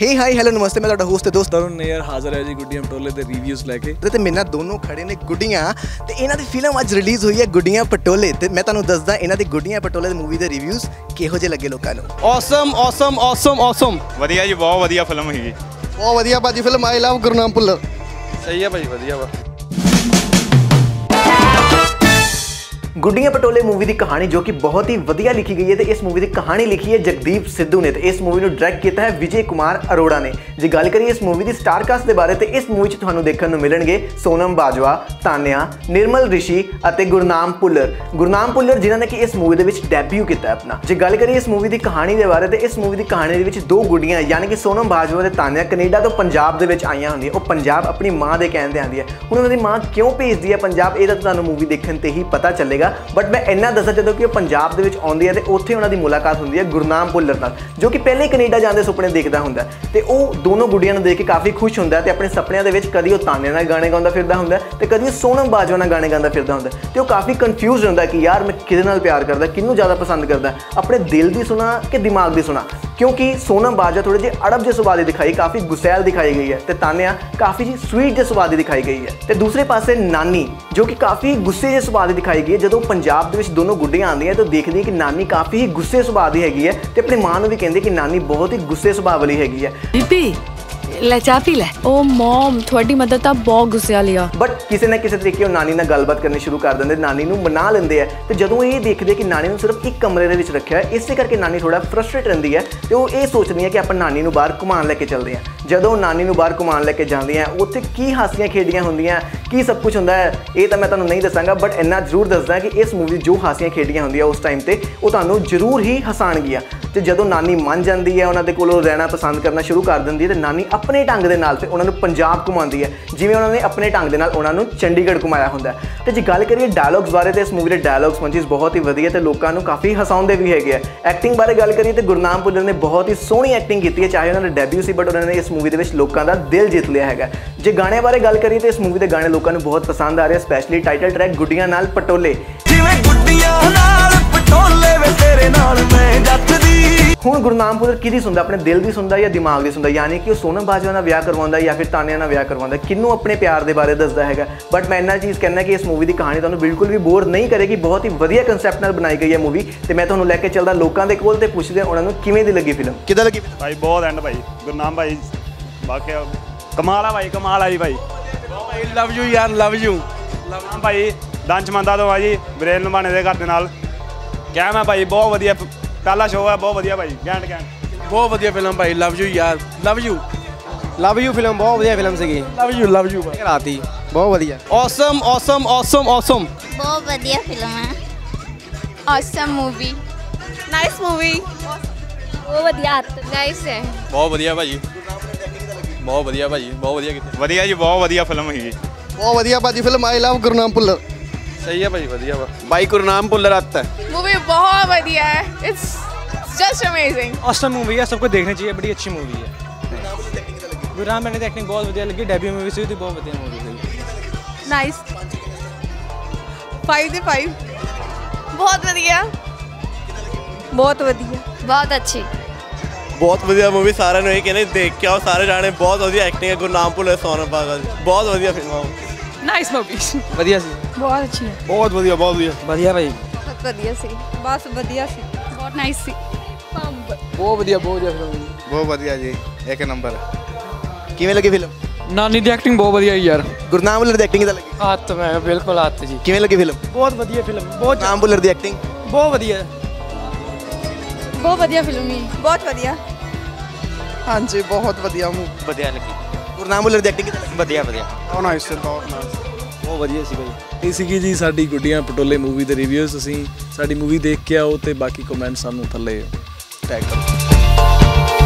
ਹੇ hi hello ਨਮਸਤੇ ਮੈਂ ਤੁਹਾਡਾ host ਤੇ ਦੋਸਤ ਤਰੁਣ ਨੇਅਰ ਹਾਜ਼ਰ ਹੈ ਜੀ ਗੁੱਡੀਆਂ ਪਟੋਲੇ ਤੇ ਰਿਵਿਊਜ਼ ਲੈ ਕੇ। ਤੇ ਮੇਰੇ ਨਾਲ ਦੋਨੋਂ ਖੜੇ ਨੇ ਗੁੱਡੀਆਂ। ਤੇ ਇਹਨਾਂ ਦੀ ਫਿਲਮ ਅੱਜ ਰਿਲੀਜ਼ ਹੋਈ ਹੈ ਗੁੱਡੀਆਂ ਪਟੋਲੇ। ਤੇ ਮੈਂ ਤੁਹਾਨੂੰ ਦੱਸਦਾ ਇਹਨਾਂ ਦੀ ਗੁੱਡੀਆਂ ਪਟੋਲੇ ਦੀ ਮੂਵੀ ਦੇ ਰਿਵਿਊਜ਼ ਕਿਹੋ ਜਿਹੇ ਲੱਗੇ ਲੋਕਾਂ ਨੂੰ। ਔਸਮ ਔਸਮ ਔਸਮ ਔਸਮ ਵਧੀਆ ਜੀ ਬਹੁਤ ਵਧੀਆ ਫਿਲਮ ਹੈਗੀ ਬਹੁਤ ਵਧੀਆ ਭਾਜੀ film I love Gurnam Bhullar. ਸਹੀ ਹੈ ਭਾਈ ਵਧੀਆ ਵਾ। ਗੁੱਡੀਆਂ ਪਟੋਲੇ ਮੂਵੀ ਦੀ ਕਹਾਣੀ ਜੋ ਕਿ ਬਹੁਤ ਹੀ ਵਧੀਆ ਲਿਖੀ ਗਈ ਹੈ ਤੇ ਇਸ ਮੂਵੀ ਦੀ ਕਹਾਣੀ ਲਿਖੀ ਹੈ ਜਗਦੀਪ ਸਿੱਧੂ ਨੇ ਤੇ ਇਸ ਮੂਵੀ ਨੂੰ ਡਾਇਰੈਕਟ ਕੀਤਾ ਹੈ ਵਿਜੇ ਕੁਮਾਰ ਅਰੋੜਾ ਨੇ। ਜੇ ਗੱਲ ਕਰੀਏ ਇਸ ਮੂਵੀ ਦੀ ਸਟਾਰ ਕਾਸਟ ਦੇ ਬਾਰੇ ਤੇ ਇਸ ਮੂਵੀ 'ਚ ਤੁਹਾਨੂੰ ਦੇਖਣ ਨੂੰ ਮਿਲਣਗੇ ਸੋਨਮ ਬਾਜਵਾ, ਤਾਨਿਆ, ਨਿਰਮਲ ਰਿਸ਼ੀ ਅਤੇ ਗੁਰਨਾਮ ਪੁੱਲਰ ਗੁਰਨਾਮ ਪੁੱਲਰ ਜਿਨ੍ਹਾਂ ਨੇ ਕਿ ਇਸ ਮੂਵੀ ਦੇ ਵਿੱਚ ਡੈਬਿਊ ਕੀਤਾ ਆਪਣਾ। ਜੇ ਗੱਲ ਕਰੀਏ ਇਸ ਮੂਵੀ ਦੀ ਕਹਾਣੀ ਦੇ ਬਾਰੇ ਤੇ ਇਸ ਮੂਵੀ ਦੀ ਕਹਾਣੀ ਦੇ ਵਿੱਚ ਦੋ ਗੁੱਡੀਆਂ ਯਾਨੀ ਕਿ ਸੋਨਮ ਬਾਜਵਾ ਤੇ ਤਾਨਿਆ ਕੈਨੇਡਾ ਤੋਂ ਪੰਜਾਬ ਦੇ ਵਿੱਚ ਆਈਆਂ ਹੁੰਦੀਆਂ। ਉਹ ਪੰਜਾਬ ਆਪਣੀ ਮਾਂ ਦੇ ਕਹਿਣ ਤੇ ਆਉਂਦੀ ਹੈ ਹੁਣ ਉਹਨਾਂ ਦੀ ਮਾਂ ਕਿਉਂ ਭੇਜਦੀ ਹੈ ਪੰਜਾਬ? ਇਹ ਤਾਂ ਤੁਹਾਨੂੰ ਮੂਵੀ ਦੇਖਣ ਤੇ ਹੀ ਪਤਾ ਚੱਲੇਗਾ। ਬਟ ਮੈਂ ਇੰਨਾ ਦੱਸਾਂ ਜਦੋਂ ਕਿ ਉਹ ਪੰਜਾਬ ਦੇ ਵਿੱਚ ਆਉਂਦੀ ਹੈ ਤੇ ਉੱਥੇ ਉਹਨਾਂ ਦੀ ਮੁਲਾਕਾਤ ਹੁੰਦੀ ਹੈ ਗੁਰਨਾਮ ਭੁੱਲਰ ਨਾਲ, ਜੋ ਕਿ ਪਹਿਲੇ ਹੀ ਕੈਨੇਡਾ ਜਾਂਦੇ ਸੁਪਨੇ ਦੇਖਦਾ ਹੁੰਦਾ ਹੈ। ਤੇ ਉਹ ਦੋਨੋਂ ਗੁੱਡੀਆਂ ਨੂੰ ਦੇਖ ਕੇ ਕਾਫੀ ਖੁਸ਼ ਹੁੰਦਾ ਹੈ ਤੇ ਆਪਣੇ ਸੁਪਨਿਆਂ ਦੇ ਵਿੱਚ ਕਦੀ ਉਹ ਤਾਨੇ ਨਾਲ ਗਾਣੇ ਗਾਉਂਦਾ ਫਿਰਦਾ ਹੁੰਦਾ ਹੈ ਤੇ ਕਦੀ ਉਹ ਸੋਨਮ ਬਾਜਵਾ ਨਾਲ ਗਾਣੇ ਗਾਉਂਦਾ ਫਿਰਦਾ ਹੁੰਦਾ ਹੈ। ਤੇ ਉਹ ਕਾਫੀ ਕਨਫਿਊਜ਼ ਹੁੰਦਾ ਕਿ ਯਾਰ ਮੈਂ ਕਿਹਦੇ ਨਾਲ ਪਿਆਰ ਕਰਦਾ, ਕਿਹਨੂੰ ਜ਼ਿਆਦਾ ਪਸੰਦ ਕਰਦਾ ਆਪਣੇ ਦਿਲ ਦੀ ਸੁਣਾ ਕਿ ਦਿਮਾਗ ਦੀ ਸੁਣਾ? ਕਿਉਂਕਿ ਸੋਨਮ ਬਾਜਵਾ ਥੋੜੇ ਜਿਹੇ ਅੜਬ ਜਿਹੇ ਸੁਭਾਅ ਦੀ ਦਿਖਾਈ, ਕਾਫੀ ਗੁਸੈਲ ਦਿਖਾਈ ਗਈ ਹੈ ਤੇ ਤਾਨਿਆ ਕਾਫੀ ਜੀ ਸਵੀਟ ਜਿਹੇ ਸੁਭਾਅ ਦੀ ਦਿਖਾਈ ਗਈ ਹੈ। ਤੇ ਦੂਸਰੇ ਪਾਸੇ ਨਾਨੀ, ਜੋ ਕਿ ਕਾਫੀ ਗੁੱਸੇ ਜਿਹੇ ਸੁਭਾਅ ਦੀ ਦਿਖਾਈ ਗਈ ਹੈ, ਜਦੋਂ ਪੰਜਾਬ ਦੇ ਵਿੱਚ ਦੋਨੋਂ ਗੁੱਡੀਆਂ ਆਉਂਦੀਆਂ ਤਾਂ ਦੇਖਦੀ ਹੈ ਕਿ ਨਾਨੀ ਕਾਫੀ ਹੀ ਗੁੱਸੇ ਸੁਭਾਅ ਦੀ ਹੈਗੀ ਹੈ ਤੇ ਆਪਣੀ ਮਾਂ ਨੂੰ ਵੀ ਕਹਿੰਦੇ ਕਿ ਨਾਨੀ ਬਹੁਤ ਹੀ ਗੁੱਸੇ ਸੁਭਾਅ ਵਾਲੀ ਹੈਗੀ ਹੈ। ਬੀਬੀ ਲੈ ਚਾਹ ਪੀ ਲੈ। ਓ ਮਮ ਤੁਹਾਡੀ ਮਦਦ ਤਾਂ ਬਹੁਤ ਗੁੱਸੇ ਵਾਲੀ ਆ ਬਟ ਕਿਸੇ ਨਾ ਕਿਸੇ ਤਰੀਕੇ ਉਹ ਨਾਨੀ ਨਾਲ ਗੱਲਬਾਤ ਕਰਨੀ ਸ਼ੁਰੂ ਕਰ ਦਿੰਦੇ ਨਾਨੀ ਨੂੰ ਮਨਾ ਲੈਂਦੇ ਆ। ਤੇ ਜਦੋਂ ਇਹ ਦੇਖਦੇ ਕਿ ਨਾਨੀ ਨੂੰ ਸਿਰਫ ਇੱਕ ਕਮਰੇ ਦੇ ਵਿੱਚ ਰੱਖਿਆ ਹੈ ਇਸੇ ਕਰਕੇ ਨਾਨੀ ਥੋੜਾ ਫਰਸਟ੍ਰੇਟ ਰਹਿੰਦੀ ਹੈ ਤੇ ਉਹ ਇਹ ਸੋਚਦੀ ਹੈ ਕਿ ਆਪਾਂ ਨਾਨੀ ਨੂੰ ਬਾਹਰ ਘੁਮਾਉਣ ਲੈ ਕੇ ਚੱਲਦੇ ਹਾਂ ਜਦੋਂ ਉਹ ਨਾਨੀ ਨੂੰ ਬਾਹਰ ਘੁਮਾਉਣ ਲੈ ਕੇ ਜਾਂਦੀ ਹੈ ਉੱਥੇ ਕੀ ਹਾਸੀਆਂ ਖੇਡੀਆਂ ਹੁੰਦੀਆਂ, ਕੀ ਸਭ ਕੁਝ ਹੁੰਦਾ ਹੈ, ਇਹ ਤਾਂ ਮੈਂ ਤੁਹਾਨੂੰ ਨਹੀਂ ਦੱਸਾਂਗਾ ਬਟ ਇੰਨਾ ਜ਼ਰੂਰ ਦੱਸਦਾ ਕਿ ਇਸ ਮੂਵੀ ਜੋ ਹਾਸੀਆਂ ਖੇਡੀਆਂ ਹੁੰਦੀਆਂ ਉਸ ਟਾਈਮ ਤੇ, ਉਹ ਤੁਹਾਨੂੰ ਜ਼ਰੂਰ ਹੀ ਹਸਾਣਗੀਆਂ ਤੇ ਜਦੋਂ ਨਾਨੀ ਮੰਨ ਜਾਂਦੀ ਹੈ, ਉਹਨਾਂ ਦੇ ਕੋਲੋਂ ਰਹਿਣਾ ਪਸੰਦ ਕਰਨਾ ਸ਼ੁਰੂ ਕਰ ਦਿੰਦੀ ਹੈ, ਤੇ ਨਾਨੀ ਆਪਣੇ ਢੰਗ ਦੇ ਨਾਲ ਤੇ ਉਹਨਾਂ ਨੂੰ ਪੰਜਾਬ ਘੁਮਾਉਂਦੀ ਹੈ, ਜਿਵੇਂ ਉਹਨਾਂ ਨੇ ਆਪਣੇ ਢੰਗ ਦੇ ਨਾਲ ਉਹਨਾਂ ਨੂੰ ਚੰਡੀਗੜ੍ਹ ਘੁਮਾਇਆ ਹੁੰਦਾ ਹੈ। ਤੇ ਜੇ ਗੱਲ ਕਰੀਏ ਡਾਇਲੌਗਸ ਬਾਰੇ, ਤੇ ਇਸ ਮੂਵੀ ਦੇ ਡਾਇਲੌਗਸ ਪੰਚੀਸ ਬਹੁਤ ਹੀ ਵਧੀਆ, ਤੇ ਲੋਕਾਂ ਨੂੰ ਕਾਫੀ ਹਸਾਉਂਦੇ ਵੀ ਹੈਗੇ ਐਕਟਿੰਗ ਬਾਰੇ ਗੱਲ ਕਰੀਏ, ਤੇ ਗੁਰਨਾਮ ਭੁੱਲਰ ਨੇ ਬਹੁਤ ਹੀ ਸੋਹਣੀ ਐਕਟਿੰਗ ਕੀਤੀ ਹੈ, ਚਾਹੇ ਉਹਨਾਂ ਦਾ ਡੈਬਿਊ ਸੀ ਬਟ ਉਹਨਾਂ ਨੇ ਇਸ ਮੂਵੀ ਦੇ ਵਿੱਚ ਲੋਕਾਂ ਦਾ ਦਿਲ ਜਿੱਤ ਲਿਆ ਹੈਗਾ। ਜੇ ਗਾਣੇ ਬਾਰੇ ਗੱਲ ਕਰੀਏ ਤੇ ਇਸ ਮੂਵੀ ਦੇ ਗਾਣੇ ਲੋਕਾਂ ਨੂੰ ਬਹੁਤ ਪਸੰਦ ਆ ਰਹੇ ਸਪੈਸ਼ਲੀ ਟਾਈਟਲ ਟਰੈਕ ਗੁੱਡੀਆਂ ਨਾਲ ਪਟੋਲੇ। ਜਿਵੇਂ ਗੁੱਡੀਆਂ ਨਾਲ ਪਟੋਲੇ ਵੇ ਤੇਰੇ ਨਾਲ ਮੈਂ ਜੱਟ ਦੀ ਹੁਣ ਗੁਰਨਾਮ ਪੁੱਤਰ ਕਿਹਦੀ ਸੁਣਦਾ? ਆਪਣੇ ਦਿਲ ਦੀ ਸੁਣਦਾ ਜਾਂ ਦਿਮਾਗ ਦੀ ਸੁਣਦਾ? ਯਾਨੀ ਕਿ ਉਹ ਸੋਨਮ ਬਾਜਵਾ ਨਾਲ ਵਿਆਹ ਕਰਵਾਉਂਦਾ ਜਾਂ ਫਿਰ ਤਾਨਿਆ ਨਾਲ ਵਿਆਹ ਕਰਵਾਉਂਦਾ? ਕਿੰਨੂੰ ਆਪਣੇ ਪਿਆਰ ਦੇ ਬਾਰੇ ਦੱਸਦਾ ਹੈਗਾ। ਬਟ ਮੈਂ ਇਹਨਾਂ ਚੀਜ਼ ਕਹਿਣਾ ਕਿ ਇਸ ਮੂਵੀ ਦੀ ਕਹਾਣੀ ਤੁਹਾਨੂੰ ਬਿਲਕੁਲ ਵੀ ਬੋਰ ਨਹੀਂ ਕਰੇਗੀ। ਬਹੁਤ ਹੀ ਵਧੀਆ ਕਨਸੈਪਟ ਨਾਲ ਬਣਾਈ ਗਈ ਹੈ ਮੂਵੀ ਤੇ ਮੈਂ ਤੁਹਾਨੂੰ ਲੈ ਕੇ ਚੱਲਦਾ ਲੋਕਾਂ ਦੇ ਕੋਲ ਤੇ ਪੁੱਛਦੇ ਉਹਨਾਂ ਨੂੰ ਕਿਵੇਂ ਦੀ ਲੱਗੀ ਫਿਲਮ ਕਿਦਾਂ ਲੱਗੀ ਭਾਈ ਬਹੁਤ ਐਂਡ ਭਾਈ। ਗੁਰਨਾਮ ਭਾਈ ਬਾਕੀ ਕਮਾਲ ਆ ਭਾਈ ਕਮਾਲ ਆ ਜੀ ਭਾਈ। ਭਾਈ ਲਵ ਯੂ ਯਾਰ ਲਵ ਯੂ ਗੁਰਨਾਮ ਭਾਈ ਦੰਚ ਮੰਦਾ ਤੋਂ ਆ ਜੀ ਬਰੇਲ ਨਮਾਣੇ ਦੇ ਘਰ ਦੇ ਨਾਲ। ਕਿਹਾ ਮੈਂ ਭਾਈ ਬਹੁਤ ਵਧੀਆ ਪਹਿਲਾ ਸ਼ੋਅ ਹੈ ਬਹੁਤ ਵਧੀਆ ਭਾਈ ਗੈਂਡ ਗੈਂਡ ਬਹੁਤ ਵਧੀਆ ਫਿਲਮ ਭਾਈ ਲਵ ਯੂ ਯਾਰ love you love you film ਬਹੁਤ ਵਧੀਆ ਫਿਲਮ ਸੀਗੀ। ਲਵ ਯੂ ਲਵ ਯੂ ਰਾਤੀ ਬਹੁਤ ਵਧੀਆ। ਔਸਮ ਔਸਮ ਔਸਮ ਔਸਮ ਬਹੁਤ ਵਧੀਆ ਫਿਲਮ ਹੈ ਆਸਮ ਮੂਵੀ ਨਾਈਸ ਮੂਵੀ ਬਹੁਤ ਵਧੀਆ ਨਾਈਸ ਹੈ। ਬਹੁਤ ਵਧੀਆ ਭਾਜੀ ਬਹੁਤ ਵਧੀਆ ਭਾਜੀ ਬਹੁਤ ਵਧੀਆ ਕੀਤਾ ਵਧੀਆ ਜੀ ਬਹੁਤ ਵਧੀਆ ਫਿਲਮ ਹੈਗੀ ਬਹੁਤ ਵਧੀਆ ਭਾਜੀ film I love Gurnam Bhullar ਸਹੀ ਹੈ ਭਾਜੀ ਵਧੀਆ ਵਾ ਬਾਈ ਗੁਰਨਾਮ ਭੁੱਲਰ ਆਤਾ मूवी बहुत बढ़िया है it's just amazing awesome movie है सबको देखनी चाहिए बड़ी अच्छी मूवी है गुरनाम मैंने एक्टिंग बहुत ਵਧੀਆ ਲੱਗੀ ਡੈਬਿਊ मूवी ਸੀ ਉਹਦੀ ਬਹੁਤ ਵਧੀਆ मूवी ਸੀ नाइस फाइव दे फाइव बहुत बढ़िया बहुत बढ़िया बहुत अच्छी ਬਹੁਤ ਵਧੀਆ ਮੂਵੀ ਸਾਰਿਆਂ ਨੂੰ ਇਹ ਕਹਿੰਦੇ ਦੇਖ ਕੇ ਆਓ ਸਾਰੇ ਜਾਣੇ ਬਹੁਤ ਵਧੀਆ ਐਕਟਿੰਗ ਹੈ ਗੁਰਨਾਮ ਭੁੱਲਰ ਸੋਨਮ ਬਾਗਲ ਬਹੁਤ ਵਧੀਆ ਫਿਲਮ ਆ ਨਾਈਸ ਮੂਵੀ ਵਧੀਆ ਸੀ। ਬਹੁਤ ਅੱਛੀ ਹੈ। ਬਹੁਤ ਵਧੀਆ ਬਹੁਤ ਵਧੀਆ। ਵਧੀਆ ਭਾਈ। ਬਹੁਤ ਵਧੀਆ ਸੀ। ਬਸ ਵਧੀਆ ਸੀ। ਬਹੁਤ ਨਾਈਸ ਸੀ। ਬਹੁਤ ਵਧੀਆ ਬਹੁਤ ਵਧੀਆ ਫਿਲਮ ਬਹੁਤ ਵਧੀਆ ਜੀ ਇੱਕ ਨੰਬਰ। ਕਿਵੇਂ ਲੱਗੀ ਫਿਲਮ ਨਾਨੀ ਦੀ ਐਕਟਿੰਗ ਬਹੁਤ ਵਧੀਆ ਯਾਰ। ਗੁਰਨਾਮ ਭੁੱਲਰ ਦੀ ਐਕਟਿੰਗ ਕਿਦਾਂ ਲੱਗੀ। ਹੱਥ ਮੈਂ ਬਿਲਕੁਲ ਹੱਥ ਜੀ। ਕਿਵੇਂ ਲੱਗੀ ਫਿਲਮ ਬਹੁਤ ਵਧੀਆ ਫਿਲਮ ਬਹੁਤ ਨਾਮ ਭੁੱਲਰ ਦੀ ਐਕਟਿੰਗ ਬਹੁਤ ਵਧੀਆ। ਬਹੁਤ ਵਧੀਆ ਫਿਲਮ ਹੀ ਬਹੁਤ ਵਧੀਆ। ਹਾਂਜੀ ਬਹੁਤ ਵਧੀਆ ਮੂਵੀ। ਵਧੀਆ ਲੱਗੀ। ਗੁਰਨਾਮ ਭੁੱਲਰ ਦੀ ਐਕਟਿੰਗ ਵਧੀਆ ਵਧੀਆ। ਬਹੁਤ ਨਾਈਸ ਬਹੁਤ ਨਾਈਸ ਬਹੁਤ ਵਧੀਆ ਸੀ ਭਾਈ ਇਹ ਸੀਗੀ ਜੀ ਸਾਡੀ ਗੁੱਡੀਆਂ ਪਟੋਲੇ ਮੂਵੀ ਦੇ ਰਿਵਿਊਜ਼ ਤੁਸੀਂ ਸਾਡੀ ਮੂਵੀ ਦੇਖ ਕੇ ਆਓ ਤੇ ਬਾਕੀ ਕਮੈਂਟ ਸਾਨੂੰ ਥੱਲੇ ਟੈਗ ਕਰੋ।